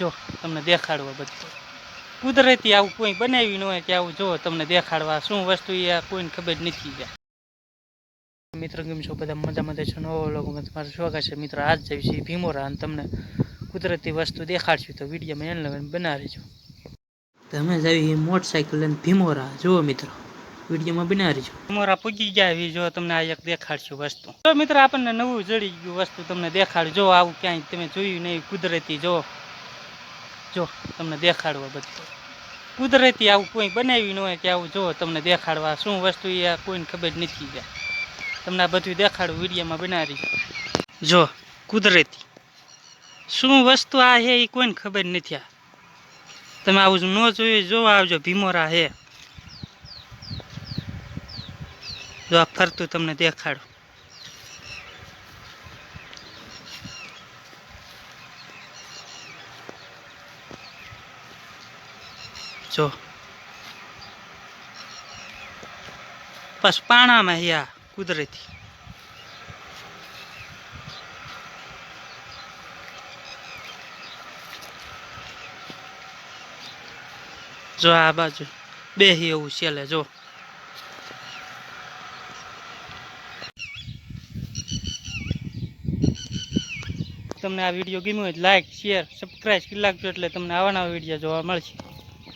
જો, તમને દેખાડવા બધું. કુદરતી આવું કોઈ બનાવી ન હોય કે આવું જો તમને દેખાડવા. શું વસ્તુ એ કોઈને ખબર નથી જાય મિત્ર, કેમ છો? બધા મજા મજા છો નવો લોકોમાં તમારું સ્વાગત છે. મિત્ર, આજ જઈ છે ભીમોરા અને તમને કુદરતી વસ્તુ દેખાડશું. તો વિડીયોમાં એને લઈને બનાવી રહેજો તમે જવી મોટરસાઇકલ લઈને ભીમોરા. જુઓ મિત્રો, વિડીયોમાં બનાવી રહેજો ભીમોરા પૂગી ગયા જો, તમને આ એક દેખાડશું વસ્તુ. તો મિત્ર, આપણને નવું જડી ગયું વસ્તુ તમને દેખાડ. જો, આવું ક્યાંય તમે જોયું નહીં. કુદરતી, જો જો, તમને દેખાડવા બધું. કુદરતી આવું કોઈ બનાવ્યું ન હોય કે આવું, જો, તમને દેખાડવા. શું વસ્તુ એ આ કોઈને ખબર નથી જાય તમને આ બધું દેખાડું વિડીયોમાં બનાવી. જો, કુદરતી. શું વસ્તુ આ છે એ કોઈને ખબર નથી આ. તમે આવું ન જોયું જોવા આવજો, ભીમોરા હે જો, આ ફરતું તમને દેખાડું. જો. બસ પાણામાં અહીંયા કુદરતી. જો આ બાજુ બે એવું છેલ્લે, જો. તમને આ વીડિયો ગમ્યો હોય લાઈક શેર સબસ્ક્રાઈબ કરી નાખજો એટલે તમને આવા નવા વીડિયો જોવા મળશે.